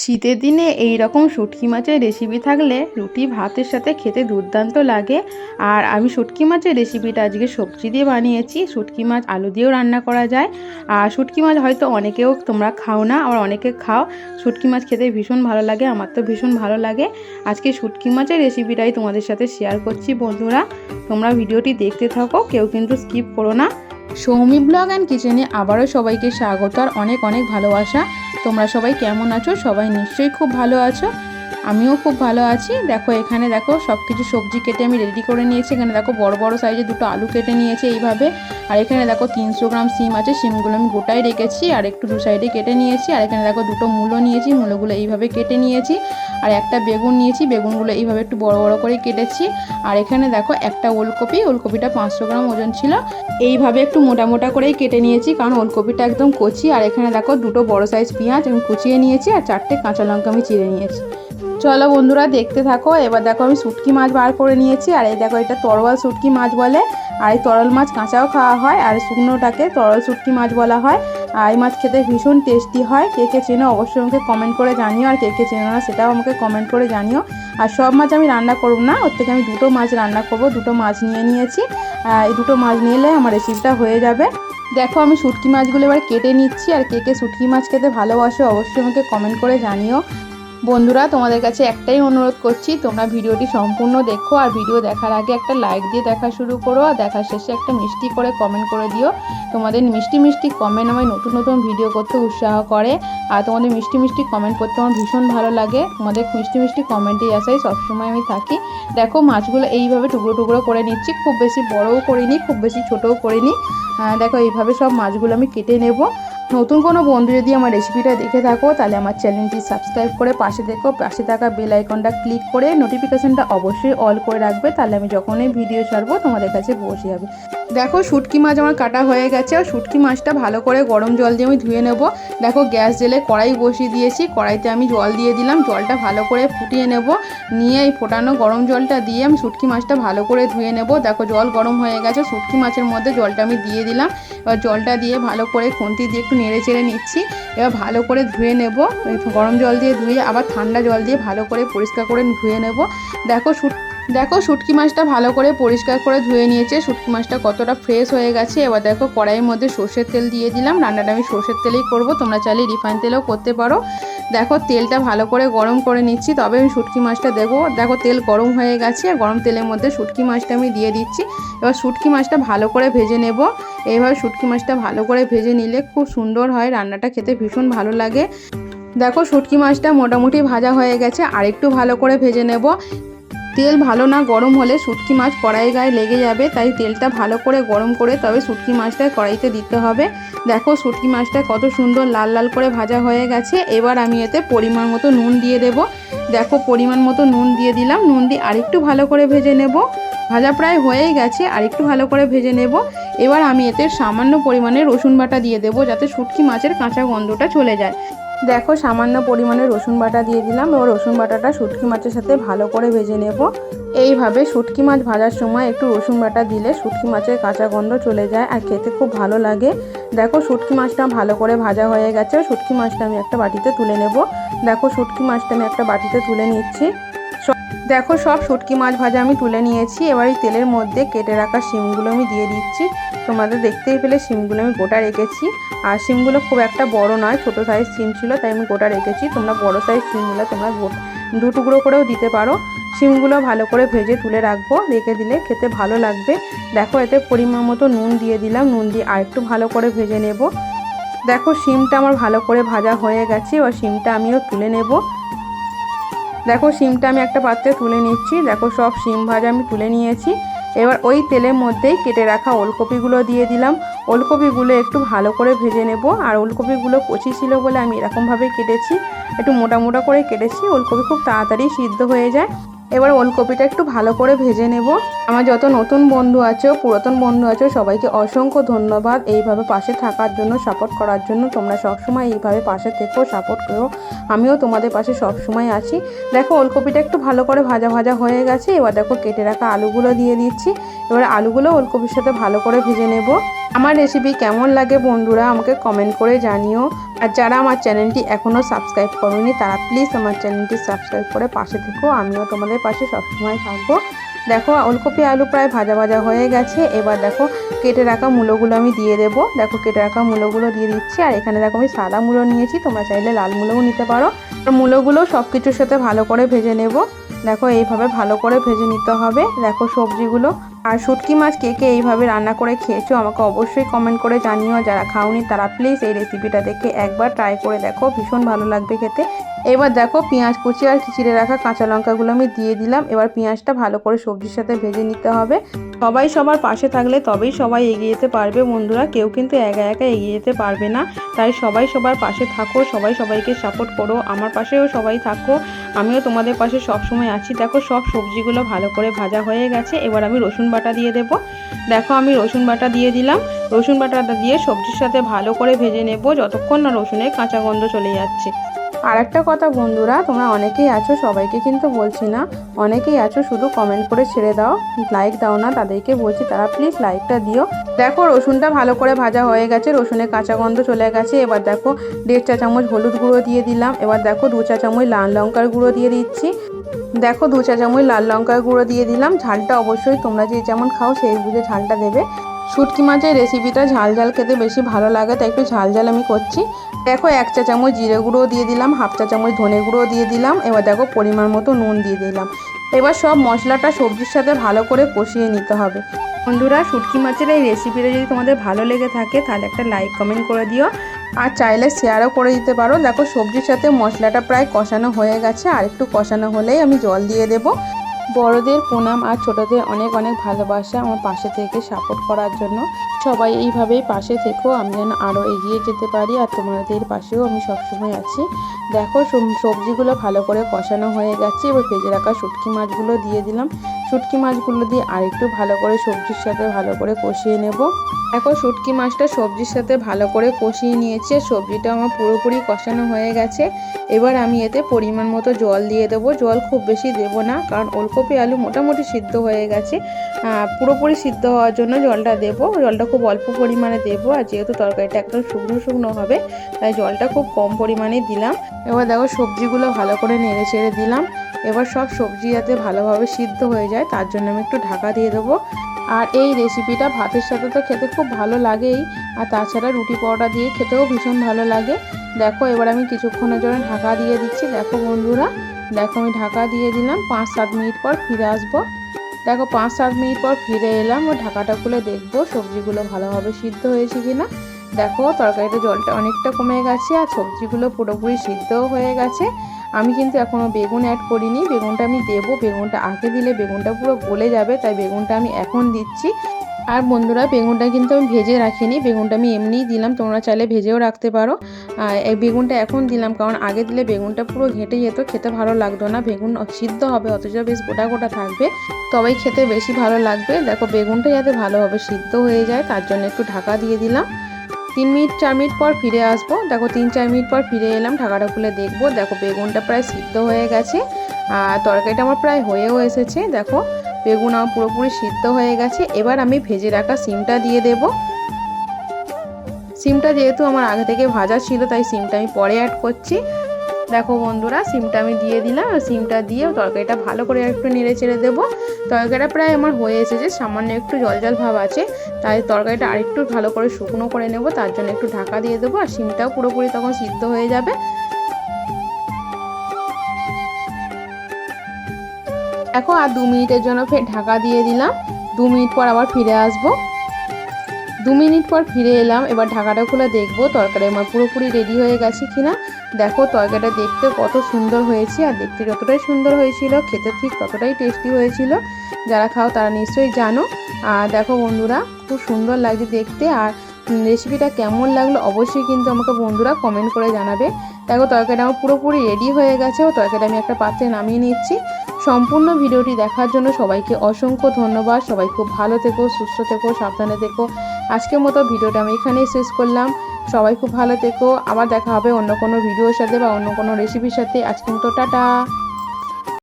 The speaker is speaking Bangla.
শীতের দিনে এই রকম শুটকি মাছের রেসিপি থাকলে রুটি ভাতের সাথে খেতে দুর্দান্ত লাগে। আর আমি শুটকি মাছের রেসিপিটা আজকে সবজি দিয়ে বানিয়েছি। শুটকি মাছ আলু দিয়েও রান্না করা যায়। আর শুটকি মাছ হয়তো অনেকেও তোমরা খাও না, আবার অনেকে খাও। শুটকি মাছ খেতে ভীষণ ভালো লাগে, আমার তো ভীষণ ভালো লাগে। আজকে শুটকি মাছের রেসিপিটাই তোমাদের সাথে শেয়ার করছি বন্ধুরা। তোমরা ভিডিওটি দেখতে থাকো, কেউ কিন্তু স্কিপ করো না। সৌমি ব্লগ অ্যান্ড কিচেনে আবারও সবাইকে স্বাগত আর অনেক অনেক ভালোবাসা। তোমরা সবাই কেমন আছো? সবাই নিশ্চয়ই খুব ভালো আছো। আমিও খুব ভালো আছি। দেখো, এখানে দেখো সব কিছু সবজি কেটে আমি রেডি করে নিয়েছি। এখানে দেখো বড় বড় সাইজে দুটো আলু কেটে নিয়েছি এইভাবে। আর এখানে দেখো তিনশো গ্রাম সিম আছে, সিমগুলো আমি গোটাই রেখেছি। আর একটু দু সাইডে কেটে নিয়েছি। আর এখানে দেখো দুটো মূলো নিয়েছি, মূলোগুলো এইভাবে কেটে নিয়েছি। আর একটা বেগুন নিয়েছি, বেগুনগুলো এইভাবে একটু বড় বড় করে কেটেছি। আর এখানে দেখো একটা ওলকপি, ওলকপিটা পাঁচশো গ্রাম ওজন ছিল। এইভাবে একটু মোটা মোটা করেই কেটে নিয়েছি, কারণ ওলকপিটা একদম কচি। আর এখানে দেখো দুটো বড় সাইজ পেঁয়াজ আমি কুচিয়ে নিয়েছি। আর চারটে কাঁচা লঙ্কা আমি চিড়ে নিয়েছি। চলো বন্ধুরা, দেখতে থাকো। এবার দেখো আমি শুটকি মাছ বার করে নিয়েছি। আর এই দেখো, এটা তরোয়াল শুটকি মাছ বলে। আর এই তরল মাছ কাঁচাও খাওয়া হয়, আর শুকনোটাকে তরল শুটকি মাছ বলা হয়। আর এই মাছ খেতে ভীষণ টেস্টি হয়। কে কে চেনো অবশ্যই আমাকে কমেন্ট করে জানিও, আর কে কে চেনো না সেটাও আমাকে কমেন্ট করে জানিও। আর সব মাছ আমি রান্না করব না, ওর থেকে আমি দুটো মাছ রান্না করব, দুটো মাছ নিয়ে নিয়েছি। এই দুটো মাছ নিলে আমার রেসিপিটা হয়ে যাবে। দেখো, আমি শুটকি মাছগুলো এবার কেটে নিচ্ছি। আর কে কে শুটকি মাছ খেতে ভালোবাসো অবশ্যই আমাকে কমেন্ট করে জানিও। বন্ধুরা, তোমাদের কাছে একটাই অনুরোধ করছি, তোমরা ভিডিওটি সম্পূর্ণ দেখো আর ভিডিও দেখার আগে একটা লাইক দিয়ে দেখা শুরু করো আর দেখার শেষে একটা মিষ্টি করে কমেন্ট করে দিও। তোমাদের মিষ্টি মিষ্টি কমেন্ট আমায় নতুন নতুন ভিডিও করতে উৎসাহ করে আর তোমাদের মিষ্টি মিষ্টি কমেন্ট করতে আমার ভীষণ ভালো লাগে। তোমাদের মিষ্টি মিষ্টি কমেন্টেই আসাই সবসময় আমি থাকি। দেখো, মাছগুলো এইভাবে টুকরো টুকরো করে নিচ্ছি, খুব বেশি বড়ও করিনি, খুব বেশি ছোটও করিনি। দেখো, এইভাবে সব মাছগুলো আমি কেটে নেব। নতুন কোনো বন্ধু যদি আমার রেসিপিটা দেখে থাকো, তাহলে আমার চ্যানেলটি সাবস্ক্রাইব করে পাশে দেখো, পাশে থাকা বেল আইকনটা ক্লিক করে নোটিফিকেশানটা অবশ্যই অল করে রাখবে, তাহলে আমি যখনই ভিডিও ছাড়বো তোমাদের কাছে পৌঁছে যাবে। দেখো শুটকি মাছ আমার কাটা হয়ে গেছে, আর শুটকি মাছটা ভালো করে গরম জল দিয়ে আমি ধুয়ে নেব। দেখো গ্যাস জেলে কড়াই বসিয়ে দিয়েছি, কড়াইতে আমি জল দিয়ে দিলাম, জলটা ভালো করে ফুটিয়ে নেব। নিয়ে এই ফোটানো গরম জলটা দিয়ে আমি শুটকি মাছটা ভালো করে ধুয়ে নেব। দেখো জল গরম হয়ে গেছে, শুটকি মাছের মধ্যে জলটা আমি দিয়ে দিলাম। এবার জলটা দিয়ে ভালো করে খুন্তি দিয়ে একটু নেড়ে চেড়ে নিচ্ছি। এবার ভালো করে ধুয়ে নেব গরম জল দিয়ে ধুয়ে আবার ঠান্ডা জল দিয়ে ভালো করে পরিষ্কার করে ধুয়ে নেব। দেখো শুট দেখো শুটকি মাছটা ভালো করে পরিষ্কার করে ধুয়ে নিয়েছে। শুটকি মাছটা কতটা ফ্রেশ হয়ে গেছে। এবার দেখো কড়াইয়ের মধ্যে সর্ষের তেল দিয়ে দিলাম। রান্নাটা আমি সর্ষের তেলেই করব। তোমরা চাইলে রিফাইন তেলেও করতে পারো। দেখো তেলটা ভালো করে গরম করে নিচ্ছি। তবে আমি শুটকি মাছটা দেবো। দেখো তেল গরম হয়ে গেছে। গরম তেলের মধ্যে শুটকি মাছটা আমি দিয়ে দিচ্ছি। এবার শুটকি মাছটা ভালো করে ভেজে নেব। এইভাবে শুটকি মাছটা ভালো করে ভেজে নিলে খুব সুন্দর হয়। রান্নাটা খেতে ভীষণ ভালো লাগে। দেখো শুটকি মাছটা মোটামুটি ভাজা হয়ে গেছে। আর একটু ভালো করে ভেজে নেব। তেল ভালো না গরম হলে শুটকি মাছ কড়াই গায়ে লেগে যাবে, তাই তেলটা ভালো করে গরম করে তবে শুটকি মাছটা কড়াইতে দিতে হবে। দেখো শুটকি মাছটা কত সুন্দর লাল লাল করে ভাজা হয়ে গেছে, এবার আমি এতে পরিমাণ মতো নুন দিয়ে দেব। দেখো পরিমাণ মতো নুন দিয়ে দিলাম, নুন দিয়ে আরেকটু ভালো করে ভেজে নেব। ভাজা প্রায় হয়েই গেছে, আরেকটু ভালো করে ভেজে নেব। এবার আমি এতে সামান্য পরিমাণে রসুন বাটা দিয়ে দেবো, যাতে শুটকি মাছের কাঁচা গন্ধটা চলে যায়। দেখো, সামান্য পরিমাণে রসুন বাটা দিয়ে দিলাম। এবার রসুন বাটাটা শুটকি মাছের সাথে ভালো করে ভেজে নেব। এইভাবে শুটকি মাছ ভাজার সময় একটু রসুন বাটা দিলে শুটকি মাছের কাঁচা গন্ধ চলে যায় আর খেতে খুব ভালো লাগে। দেখো, শুটকি মাছটা ভালো করে ভাজা হয়ে গেছে। শুটকি মাছটা আমি একটা বাটিতে তুলে নেব। দেখো, শুটকি মাছটা আমি একটা বাটিতে তুলে নিচ্ছি। দেখো সব শুটকি মাছ ভাজা আমি তুলে নিয়েছি। এবার এই তেলের মধ্যে কেটে রাখা শিমগুলো আমি দিয়ে দিচ্ছি। তোমাদের দেখতেই পেলে শিমগুলো আমি গোটা রেখেছি। আর শিমগুলো খুব একটা বড় নয়, ছোটো সাইজ শিম ছিল, তাই আমি গোটা রেখেছি। তোমরা বড় সাইজ শিমগুলো তোমরা দু টুকরো করেও দিতে পারো। শিমগুলো ভালো করে ভেজে তুলে রাখব, রেখে দিলে খেতে ভালো লাগবে। দেখো এতে পরিমাণ মতো নুন দিয়ে দিলাম। নুন দিয়ে আরেকটু ভালো করে ভেজে নেব। দেখো শিমটা আমার ভালো করে ভাজা হয়ে গেছে। এবার শিমটা আমিও তুলে নেব। দেখো শিমটা আমি একটা পাত্রে তুলে নিচ্ছি। দেখো সব শিম ভাজা আমি তুলে নিয়েছি। এবার ওই তেলের মধ্যেই কেটে রাখা ওলকপিগুলো দিয়ে দিলাম। ওলকপিগুলো একটু ভালো করে ভেজে নেব। আর ওলকপিগুলো কচি ছিল বলে আমি এরকমভাবে কেটেছি। একটু মোটা মোটা করে কেটেছি। ওলকপি খুব তাড়াতাড়ি সিদ্ধ হয়ে যায়। এবার ওলকপিটা একটু ভালো করে ভেজে নেব। আমার যত নতুন বন্ধু আছে, পুরাতন বন্ধু আছে, সবাইকে অসংখ্য ধন্যবাদ। এইভাবে পাশে থাকার জন্য সাপোর্ট করার জন্য তোমরা সবসময় এইভাবে পাশে থেকো সাপোর্ট করো। আমিও তোমাদের পাশে সবসময় আছি। দেখো, ওলকপিটা একটু ভালো করে ভাজা ভাজা হয়ে গেছে। এবার দেখো, কেটে রাখা আলুগুলো দিয়ে দিচ্ছি। এবার আলুগুলো ওলকপির সাথে ভালো করে ভেজে নেব। আমার রেসিপি কেমন লাগে বন্ধুরা আমাকে কমেন্ট করে জানিও। আর যারা আমার চ্যানেলটি এখনও সাবস্ক্রাইব করোনি, তারা প্লিজ আমার চ্যানেলটি সাবস্ক্রাইব করে পাশে থেকো। আমিও তোমাদের পাশে সবসময় থাকব। দেখো, ওলকপি আলু প্রায় ভাজা ভাজা হয়ে গেছে। এবার দেখো, কেটে রাখা মূলোগুলো আমি দিয়ে দেবো। দেখো, কেটে রাখা মূলোগুলো দিয়ে দিচ্ছি। আর এখানে দেখো, আমি সাদা মূলো নিয়েছি। তোমরা চাইলে লাল মূলোও নিতে পারো। আর মূলোগুলো সব কিছুর সাথে ভালো করে ভেজে নেব। দেখো, এইভাবে ভালো করে ভেজে নিতে হবে। দেখো, সবজিগুলো আর শুটকি মাছ কে কে এইভাবে রান্না করে খেয়েছো আমাকে অবশ্যই কমেন্ট করে জানিও। যারা খাওনি তারা প্লিজ এই রেসিপিটা দেখে একবার ট্রাই করে দেখো। ভীষণ ভালো লাগবে খেতে। এবার দেখো পেঁয়াজ কুচি আর চিড়ে রাখা কাঁচা লঙ্কাগুলো আমি দিয়ে দিলাম। এবার পেঁয়াজটা ভালো করে সবজির সাথে ভেজে নিতে হবে। সবাই সবার পাশে থাকলে তবেই সবাই এগিয়ে যেতে পারবে বন্ধুরা। কেউ কিন্তু একা একা এগিয়ে যেতে পারবে না। তাই সবাই সবার পাশে থাকো, সবাই সবাইকে সাপোর্ট করো। আমার পাশেও সবাই থাকো, আমিও তোমাদের পাশে সব সময় আছি। দেখো সব সবজিগুলো ভালো করে ভাজা হয়ে গেছে। এবার আমি রসুন বাটা দিয়ে দেবো। দেখো আমি রসুন বাটা দিয়ে দিলাম। রসুন বাটাটা দিয়ে সবজির সাথে ভালো করে ভেজে নেব। যতক্ষণ না রসুনের কাঁচা গন্ধ চলে যাচ্ছে। আর একটা কথা বন্ধুরা, তোমরা অনেকেই আছো, সবাইকে কিন্তু বলছি না, অনেকেই আছো, শুধু কমেন্ট করে ছেড়ে দাও লাইক দাও না, তাদেরকে বলছি তারা প্লিজ লাইকটা দিও। দেখো, রসুনটা ভালো করে ভাজা হয়ে গেছে রসুনের কাঁচা গন্ধ চলে গেছে, এবার দেখো দেড় চা চামচ হলুদ গুঁড়ো দিয়ে দিলাম, এবার দেখো দু চা চামচ লাল লঙ্কার গুঁড়ো দিয়ে দিচ্ছি। দেখো দু চা চামচ লাল লঙ্কার গুঁড়ো দিয়ে দিলাম, ঝালটা অবশ্যই তোমরা যে যেমন খাও সেই বুঝে ঝালটা দেবে। শুটকি মাছের রেসিপিটা ঝাল ঝাল খেতে বেশি ভালো লাগে, তাই একটু ঝাল ঝাল আমি করছি। দেখো এক চা চামচ জিরে গুঁড়ো দিয়ে দিলাম, হাফ চা চামচ ধনে গুঁড়ো দিয়ে দিলাম, এবার দেখো পরিমাণ মতো নুন দিয়ে দিলাম। এবার সব মশলাটা সবজির সাথে ভালো করে কষিয়ে নিতে হবে। বন্ধুরা, শুটকি মাছের এই রেসিপিটা যদি তোমাদের ভালো লেগে থাকে, তাহলে একটা লাইক কমেন্ট করে দিও। আর চাইলে শেয়ারও করে দিতে পারো। দেখো সবজির সাথে মশলাটা প্রায় কষানো হয়ে গেছে, আর একটু কষানো হলেই আমি জল দিয়ে দেবো। বড়দের প্রণাম আর ছোটদের অনেক অনেক ভালোবাসা আমার পাশে থেকে সাপোর্ট করার জন্য। সবাই এইভাবেই পাশে থেকেও আমি যেন আরও এগিয়ে যেতে পারি আর তোমাদের পাশেও আমি সবসময় আছি। দেখো সবজিগুলো ভালো করে কষানো হয়ে গেছে, এবার ভেজে রাখা শুটকি মাছগুলো দিয়ে দিলাম। শুটকি মাছগুলো দিয়ে আরেকটু ভালো করে সবজির সাথে ভালো করে কষিয়ে নেব। এখন শুটকি মাছটা সবজির সাথে ভালো করে কষিয়ে নিয়েছে সবজিটা আমার পুরোপুরি কষানো হয়ে গেছে। এবার আমি এতে পরিমাণ মতো জল দিয়ে দেবো। জল খুব বেশি দেব না, কারণ ওলকপি আলু মোটামুটি সিদ্ধ হয়ে গেছে। পুরোপুরি সিদ্ধ হওয়ার জন্য জলটা দেবো। জলটা খুব অল্প পরিমাণে দেবো আর যেহেতু তরকারিটা একদম শুকনো শুকনো হবে, তাই জলটা খুব কম পরিমাণে দিলাম। এবার দেখো সবজিগুলো ভালো করে নেড়ে ছেড়ে দিলাম। এবার সব সবজি যাতে ভালোভাবে সিদ্ধ হয়ে যায়, তার জন্য আমি একটু ঢাকা দিয়ে দেবো। আর এই রেসিপিটা ভাতের সাথে তো খেতে খুব ভালো লাগেই, আর তাছাড়া রুটি পরোটা দিয়ে খেতেও ভীষণ ভালো লাগে। দেখো এবার আমি কিছুক্ষণের জন্য ঢাকা দিয়ে দিচ্ছি। দেখো বন্ধুরা দেখো, আমি ঢাকা দিয়ে দিলাম। পাঁচ সাত মিনিট পর ফিরে আসব। দেখো, পাঁচ সাত মিনিট পর ফিরে এলাম ও ঢাকাটা খুলে দেখব সবজিগুলো ভালোভাবে সিদ্ধ হয়েছে কিনা। দেখো তরকারিটা জলটা অনেকটা কমে গেছে আর সবজিগুলো পুরোপুরি সিদ্ধও হয়ে গেছে। আমি কিন্তু এখনও বেগুন অ্যাড করিনি। বেগুনটা আমি দেবো। বেগুনটা আগে দিলে বেগুনটা পুরো গলে যাবে, তাই বেগুনটা আমি এখন দিচ্ছি। আর বন্ধুরা, বেগুনটা কিন্তু আমি ভেজে রাখিনি। বেগুনটা আমি এমনিই দিলাম, তোমরা চাইলে ভেজেও রাখতে পারো। এই বেগুনটা এখন দিলাম, কারণ আগে দিলে বেগুনটা পুরো ঘেঁটে যেত, খেতে ভালো লাগতো না। বেগুন সিদ্ধ হবে, অথচ বেশ গোটা গোটা থাকবে। তবেই খেতে বেশি ভালো লাগবে। দেখো, বেগুনটা যাতে ভালোভাবে সিদ্ধ হয়ে যায়, তার জন্য একটু ঢাকা দিয়ে দিলাম। তিন মিনিট, চার মিনিট পর ফিরে আসব। দেখো, তিন, চার মিনিট পর ফিরে এলাম, ঢাকাটা খুলে দেখব। দেখো, বেগুনটা প্রায় সিদ্ধ হয়ে গেছে। আর তরকারিটা আমার প্রায় হয়েও এসেছে। দেখো বেগুন আমার পুরোপুরি সিদ্ধ হয়ে গেছে। এবার আমি ভেজে রাখা সিমটা দিয়ে দেব। সিমটা যেহেতু আমার আগে থেকে ভাজা ছিল, তাই সিমটা আমি পরে অ্যাড করছি। দেখো বন্ধুরা, সিমটা আমি দিয়ে দিলাম। আর সিমটা দিয়ে তরকারিটা ভালো করে একটু নেড়ে চেড়ে দেবো। তরকারিটা প্রায় আমার হয়ে এসেছে, সামান্য একটু জল জল ভাব আছে। তাই তরকারিটা আরেকটু ভালো করে শুকনো করে নেব, তার জন্য একটু ঢাকা দিয়ে দেবো। আর সিমটাও পুরোপুরি তখন সিদ্ধ হয়ে যাবে। দেখো আর দু মিনিটের জন্য ফের ঢাকা দিয়ে দিলাম। দু মিনিট পর আবার ফিরে আসব। দু মিনিট পর ফিরে এলাম, এবার ঢাকাটা খুলে দেখব তরকারি আমার পুরোপুরি রেডি হয়ে গেছে কিনা। দেখো তরকারিটা দেখতে কত সুন্দর হয়েছে আর দেখতে যতটাই সুন্দর হয়েছিল, খেতে ঠিক ততটাই টেস্টি হয়েছিল। যারা খাও তারা নিশ্চয়ই জানো। আর দেখো বন্ধুরা, খুব সুন্দর লাগছে দেখতে আর রেসিপিটা কেমন লাগল অবশ্যই কিন্তু আমাকে বন্ধুরা কমেন্ট করে জানাবে। দেখো তরকারিটা আমার পুরোপুরি রেডি হয়ে গেছে ও তরকারিটা আমি একটা পাত্রে নামিয়ে নিচ্ছি। সম্পূর্ণ ভিডিওটি দেখার জন্য সবাইকে অসংখ্য ধন্যবাদ। সবাই খুব ভালো থেকো, সুস্থ থেকো, সাবধানে থেকো। আজকের মতো ভিডিওটা আমি এখানেই শেষ করলাম। সবাই খুব ভালো থেকো। আবার দেখা হবে অন্য কোনো ভিডিওর সাথে বা অন্য কোনো রেসিপির সাথে। আজকে মতো টাটা।